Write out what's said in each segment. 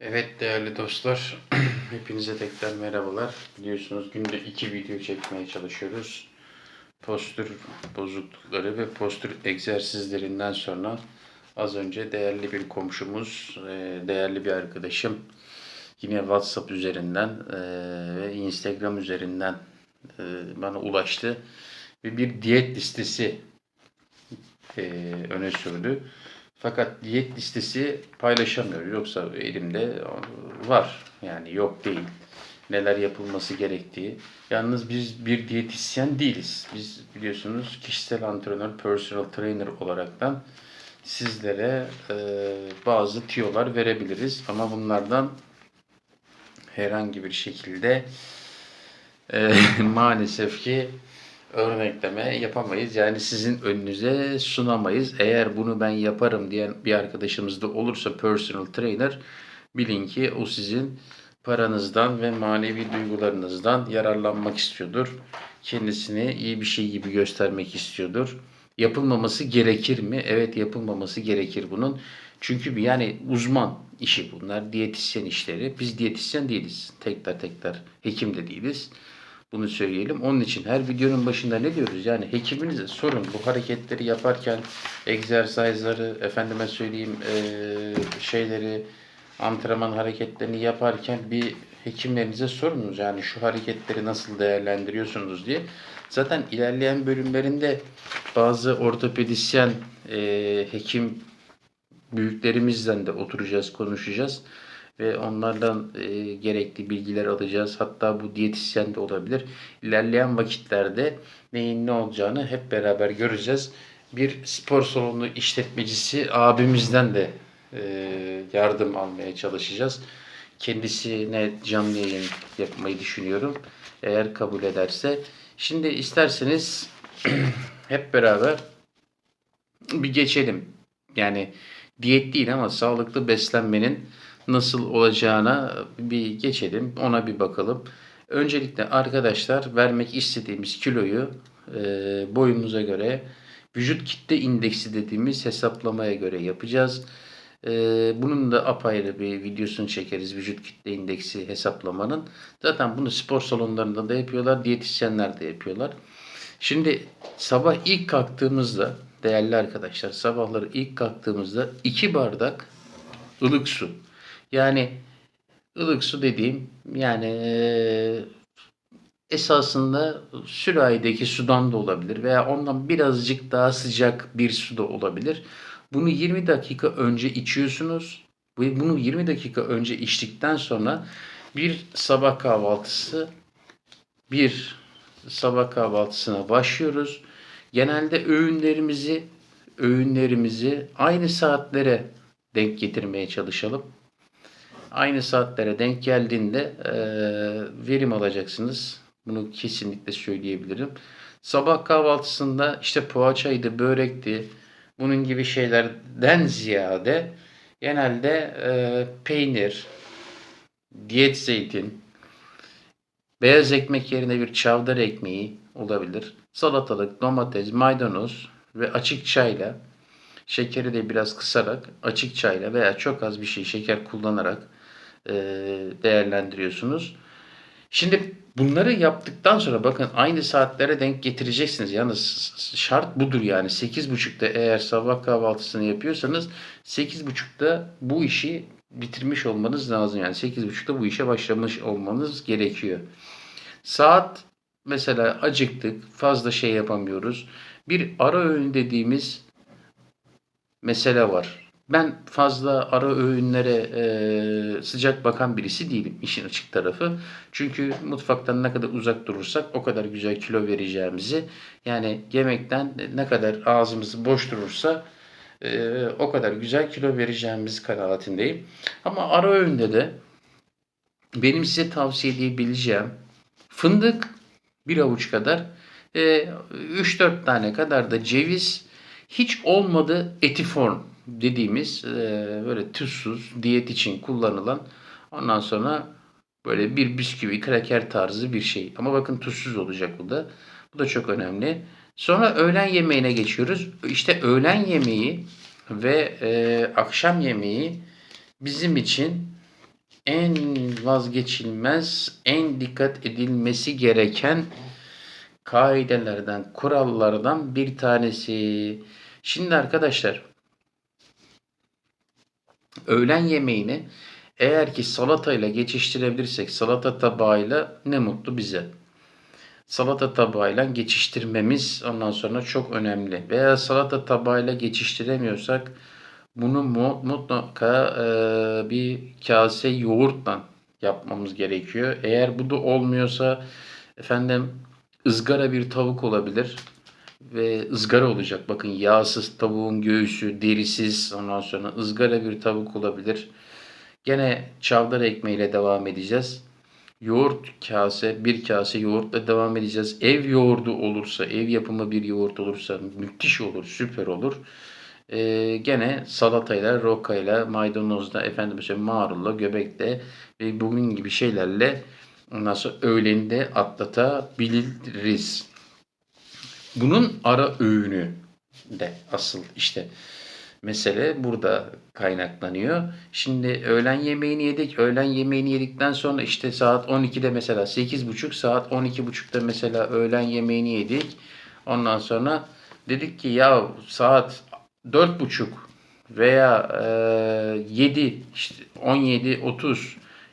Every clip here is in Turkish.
Evet değerli dostlar, hepinize tekrar merhabalar. Biliyorsunuz günde iki video çekmeye çalışıyoruz. Postür bozuklukları ve postür egzersizlerinden sonra az önce değerli bir komşumuz, e, değerli bir arkadaşım yine WhatsApp üzerinden e, ve Instagram üzerinden e, bana ulaştı ve bir diyet listesi öne sürdü. Fakat diyet listesi paylaşamıyor. Yoksa elimde var. Yani yok değil. Neler yapılması gerektiği. Yalnız biz bir diyetisyen değiliz. Biz biliyorsunuz kişisel antrenör, personal trainer olaraktan sizlere e, bazı tiyolar verebiliriz. Ama bunlardan herhangi bir şekilde e, maalesef ki örnekleme yapamayız. Yani sizin önünüze sunamayız. Eğer bunu ben yaparım diyen bir arkadaşımız da olursa personal trainer bilin ki o sizin paranızdan ve manevi duygularınızdan yararlanmak istiyordur. Kendisini iyi bir şey gibi göstermek istiyordur. Yapılmaması gerekir mi? Evet yapılmaması gerekir bunun. Çünkü yani uzman işi bunlar. Diyetisyen işleri. Biz diyetisyen değiliz. Tekrar tekrar hekim de değiliz. Bunu söyleyelim. Onun için her videonun başında ne diyoruz? Yani hekiminize sorun bu hareketleri yaparken egzersizleri, efendime söyleyeyim eee, şeyleri, antrenman hareketlerini yaparken bir hekimlerinize sorunuz. Yani şu hareketleri nasıl değerlendiriyorsunuz diye. Zaten ilerleyen bölümlerinde bazı ortopedisyen, eee, hekim büyüklerimizden de oturacağız, konuşacağız ve onlardan e, gerekli bilgiler alacağız. Hatta bu diyetisyen de olabilir. İlerleyen vakitlerde neyin ne olacağını hep beraber göreceğiz. Bir spor salonu işletmecisi abimizden de e, yardım almaya çalışacağız. Kendisine canlı yayın yapmayı düşünüyorum. Eğer kabul ederse. Şimdi isterseniz hep beraber bir geçelim. Yani diyet değil ama sağlıklı beslenmenin nasıl olacağına bir geçelim. Ona bir bakalım. Öncelikle arkadaşlar vermek istediğimiz kiloyu e, boyumuza göre vücut kitle indeksi dediğimiz hesaplamaya göre yapacağız. E, bunun da apayrı bir videosunu çekeriz vücut kitle indeksi hesaplamanın. Zaten bunu spor salonlarında da yapıyorlar, diyetisyenler de yapıyorlar. Şimdi sabah ilk kalktığımızda değerli arkadaşlar sabahları ilk kalktığımızda iki bardak ılık su. Yani ılık su dediğim yani esasında sürahideki sudan da olabilir veya ondan birazcık daha sıcak bir su da olabilir. Bunu 20 dakika önce içiyorsunuz ve bunu 20 dakika önce içtikten sonra bir sabah kahvaltısı bir sabah kahvaltısına başlıyoruz. Genelde öğünlerimizi öğünlerimizi aynı saatlere denk getirmeye çalışalım. Aynı saatlere denk geldiğinde e, verim alacaksınız. Bunu kesinlikle söyleyebilirim. Sabah kahvaltısında işte poğaçaydı, börekti, bunun gibi şeylerden ziyade genelde e, peynir, diyet zeytin, beyaz ekmek yerine bir çavdar ekmeği olabilir. Salatalık, domates, maydanoz ve açık çayla şekeri de biraz kısarak açık çayla veya çok az bir şey şeker kullanarak değerlendiriyorsunuz. Şimdi bunları yaptıktan sonra bakın aynı saatlere denk getireceksiniz. Yalnız şart budur yani 8.30'da eğer sabah kahvaltısını yapıyorsanız 8.30'da bu işi bitirmiş olmanız lazım. Yani 8.30'da bu işe başlamış olmanız gerekiyor. Saat mesela acıktık fazla şey yapamıyoruz. Bir ara öğün dediğimiz mesele var. Ben fazla ara öğünlere e, sıcak bakan birisi değilim işin açık tarafı. Çünkü mutfaktan ne kadar uzak durursak o kadar güzel kilo vereceğimizi yani yemekten ne kadar ağzımız boş durursa e, o kadar güzel kilo vereceğimiz kanaatindeyim. Ama ara öğünde de benim size tavsiye edebileceğim fındık bir avuç kadar e, 3-4 tane kadar da ceviz hiç olmadı etiform dediğimiz e, böyle tuzsuz diyet için kullanılan ondan sonra böyle bir bisküvi, kraker tarzı bir şey. Ama bakın tuzsuz olacak bu da. Bu da çok önemli. Sonra öğlen yemeğine geçiyoruz. İşte öğlen yemeği ve e, akşam yemeği bizim için en vazgeçilmez, en dikkat edilmesi gereken kaidelerden, kurallardan bir tanesi. Şimdi arkadaşlar öğlen yemeğini eğer ki salatayla geçiştirebilirsek salata tabağıyla ne mutlu bize. Salata tabağıyla geçiştirmemiz ondan sonra çok önemli. Veya salata tabağıyla geçiştiremiyorsak bunu mu- mutlaka e, bir kase yoğurtla yapmamız gerekiyor. Eğer bu da olmuyorsa efendim ızgara bir tavuk olabilir ve ızgara olacak. Bakın yağsız tavuğun göğsü, derisiz ondan sonra ızgara bir tavuk olabilir. Gene çavdar ekmeğiyle devam edeceğiz. Yoğurt kase, bir kase yoğurtla devam edeceğiz. Ev yoğurdu olursa, ev yapımı bir yoğurt olursa müthiş olur, süper olur. Ee, gene salatayla, rokayla, maydanozla, efendim mesela marulla, göbekle ve bugün gibi şeylerle sonra öğleni de atlatabiliriz. Bunun ara öğünü de asıl işte mesele burada kaynaklanıyor. Şimdi öğlen yemeğini yedik. Öğlen yemeğini yedikten sonra işte saat 12'de mesela 8.30 saat 12.30'da mesela öğlen yemeğini yedik. Ondan sonra dedik ki ya saat 4.30 veya e, 7 işte 17.30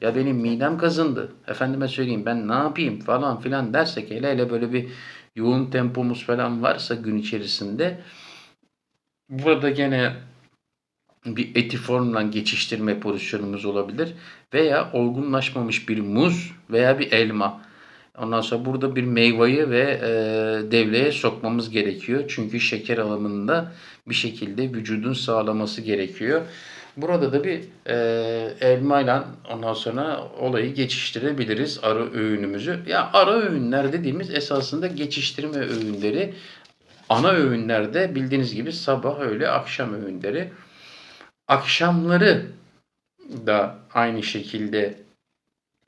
ya benim midem kazındı. Efendime söyleyeyim ben ne yapayım falan filan dersek hele hele böyle bir yoğun tempomuz falan varsa gün içerisinde burada gene bir etiformla geçiştirme pozisyonumuz olabilir. Veya olgunlaşmamış bir muz veya bir elma. Ondan sonra burada bir meyveyi ve e, devreye sokmamız gerekiyor. Çünkü şeker alımında bir şekilde vücudun sağlaması gerekiyor. Burada da bir e, elmayla ondan sonra olayı geçiştirebiliriz ara öğünümüzü. Ya ara öğünler dediğimiz esasında geçiştirme öğünleri. Ana öğünlerde bildiğiniz gibi sabah öğle akşam öğünleri. Akşamları da aynı şekilde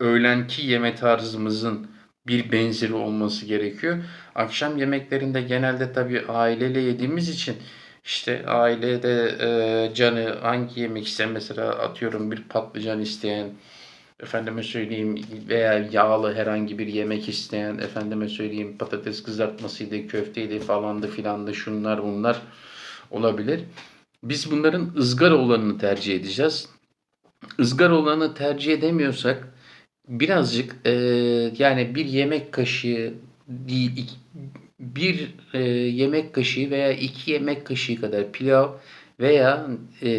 öğlenki yeme tarzımızın bir benzeri olması gerekiyor. Akşam yemeklerinde genelde tabii aileyle yediğimiz için işte ailede e, canı hangi yemek isteyen mesela atıyorum bir patlıcan isteyen efendime söyleyeyim veya yağlı herhangi bir yemek isteyen efendime söyleyeyim patates kızartmasıydı, köfteydi falandı filandı şunlar bunlar olabilir. Biz bunların ızgara olanını tercih edeceğiz. Izgara olanı tercih edemiyorsak birazcık e, yani bir yemek kaşığı değil bir e, yemek kaşığı veya iki yemek kaşığı kadar pilav veya e,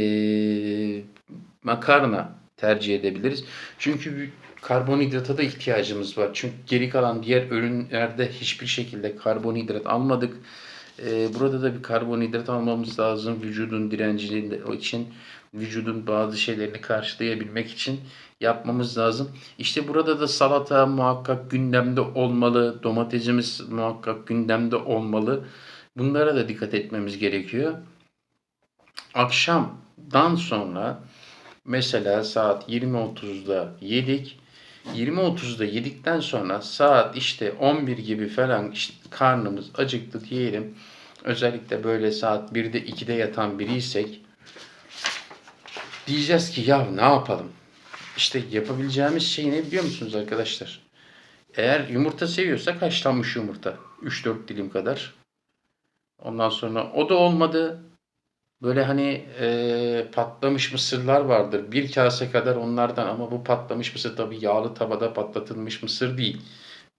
makarna tercih edebiliriz. Çünkü karbonhidrata da ihtiyacımız var. Çünkü geri kalan diğer ürünlerde hiçbir şekilde karbonhidrat almadık. Ee, burada da bir karbonhidrat almamız lazım vücudun direncini için vücudun bazı şeylerini karşılayabilmek için yapmamız lazım. İşte burada da salata muhakkak gündemde olmalı. Domatesimiz muhakkak gündemde olmalı. Bunlara da dikkat etmemiz gerekiyor. Akşamdan sonra mesela saat 20.30'da yedik. 20.30'da yedikten sonra saat işte 11 gibi falan işte karnımız acıktı diyelim. Özellikle böyle saat 1'de 2'de yatan biriysek diyeceğiz ki ya ne yapalım? İşte yapabileceğimiz şey ne biliyor musunuz arkadaşlar? Eğer yumurta seviyorsak haşlanmış yumurta. 3-4 dilim kadar. Ondan sonra o da olmadı. Böyle hani e, patlamış mısırlar vardır. Bir kase kadar onlardan ama bu patlamış mısır tabii yağlı tavada patlatılmış mısır değil.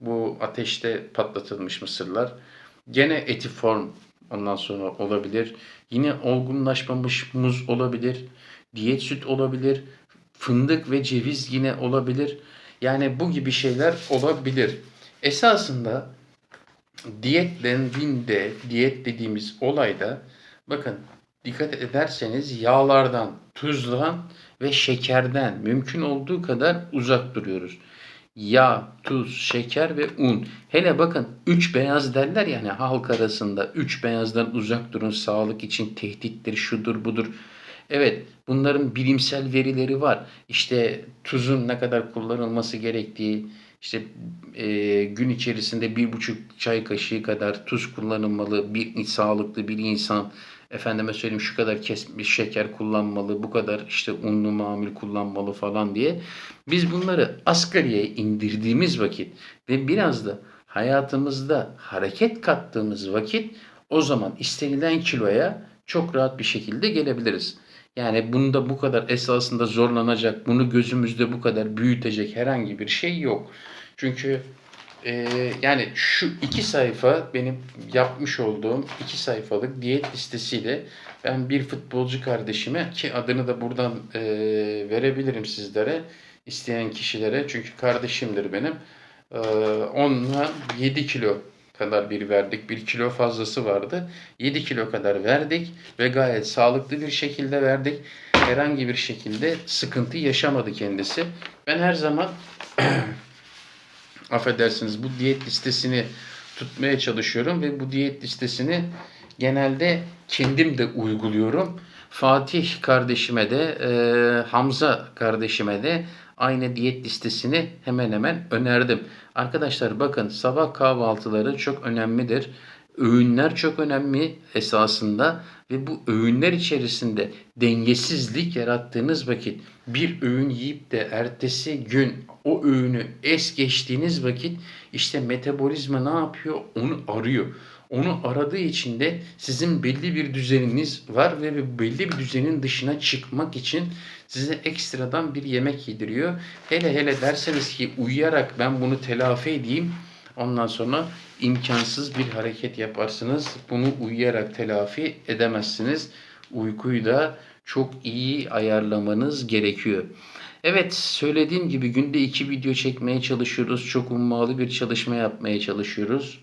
Bu ateşte patlatılmış mısırlar. Gene etiform ondan sonra olabilir. Yine olgunlaşmamış muz olabilir. Diyet süt olabilir. Fındık ve ceviz yine olabilir. Yani bu gibi şeyler olabilir. Esasında diyetlendiğinde, diyet dediğimiz olayda bakın dikkat ederseniz yağlardan, tuzdan ve şekerden mümkün olduğu kadar uzak duruyoruz. Yağ, tuz, şeker ve un. Hele bakın üç beyaz derler yani halk arasında üç beyazdan uzak durun sağlık için tehdittir şudur budur. Evet bunların bilimsel verileri var. İşte tuzun ne kadar kullanılması gerektiği, işte e, gün içerisinde bir buçuk çay kaşığı kadar tuz kullanılmalı bir sağlıklı bir insan efendime söyleyeyim şu kadar kesmiş şeker kullanmalı, bu kadar işte unlu mamul kullanmalı falan diye. Biz bunları asgariye indirdiğimiz vakit ve biraz da hayatımızda hareket kattığımız vakit o zaman istenilen kiloya çok rahat bir şekilde gelebiliriz. Yani bunda bu kadar esasında zorlanacak, bunu gözümüzde bu kadar büyütecek herhangi bir şey yok. Çünkü e, yani şu iki sayfa benim yapmış olduğum iki sayfalık diyet listesiyle ben bir futbolcu kardeşime ki adını da buradan e, verebilirim sizlere isteyen kişilere çünkü kardeşimdir benim. E, onunla 7 kilo kadar bir verdik. 1 kilo fazlası vardı. 7 kilo kadar verdik ve gayet sağlıklı bir şekilde verdik. Herhangi bir şekilde sıkıntı yaşamadı kendisi. Ben her zaman affedersiniz bu diyet listesini tutmaya çalışıyorum ve bu diyet listesini genelde kendim de uyguluyorum. Fatih kardeşime de e, Hamza kardeşime de aynı diyet listesini hemen hemen önerdim. Arkadaşlar bakın sabah kahvaltıları çok önemlidir. Öğünler çok önemli esasında ve bu öğünler içerisinde dengesizlik yarattığınız vakit bir öğün yiyip de ertesi gün o öğünü es geçtiğiniz vakit işte metabolizma ne yapıyor? Onu arıyor. Onu aradığı için de sizin belli bir düzeniniz var ve belli bir düzenin dışına çıkmak için size ekstradan bir yemek yediriyor. Hele hele derseniz ki uyuyarak ben bunu telafi edeyim. Ondan sonra imkansız bir hareket yaparsınız. Bunu uyuyarak telafi edemezsiniz. Uykuyu da çok iyi ayarlamanız gerekiyor. Evet söylediğim gibi günde iki video çekmeye çalışıyoruz. Çok ummalı bir çalışma yapmaya çalışıyoruz.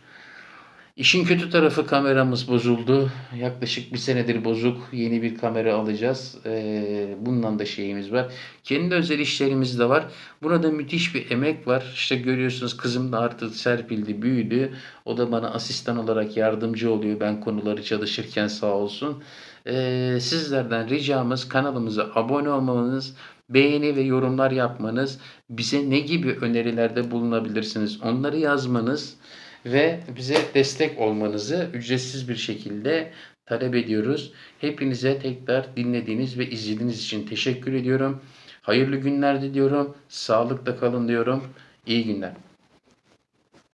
İşin kötü tarafı kameramız bozuldu. Yaklaşık bir senedir bozuk. Yeni bir kamera alacağız. Ee, bundan da şeyimiz var. Kendi özel işlerimiz de var. Burada müthiş bir emek var. İşte görüyorsunuz kızım da artık serpildi, büyüdü. O da bana asistan olarak yardımcı oluyor. Ben konuları çalışırken sağ olsun. Ee, sizlerden ricamız kanalımıza abone olmanız, beğeni ve yorumlar yapmanız, bize ne gibi önerilerde bulunabilirsiniz onları yazmanız ve bize destek olmanızı ücretsiz bir şekilde talep ediyoruz. Hepinize tekrar dinlediğiniz ve izlediğiniz için teşekkür ediyorum. Hayırlı günler diliyorum. Sağlıkla kalın diyorum. İyi günler.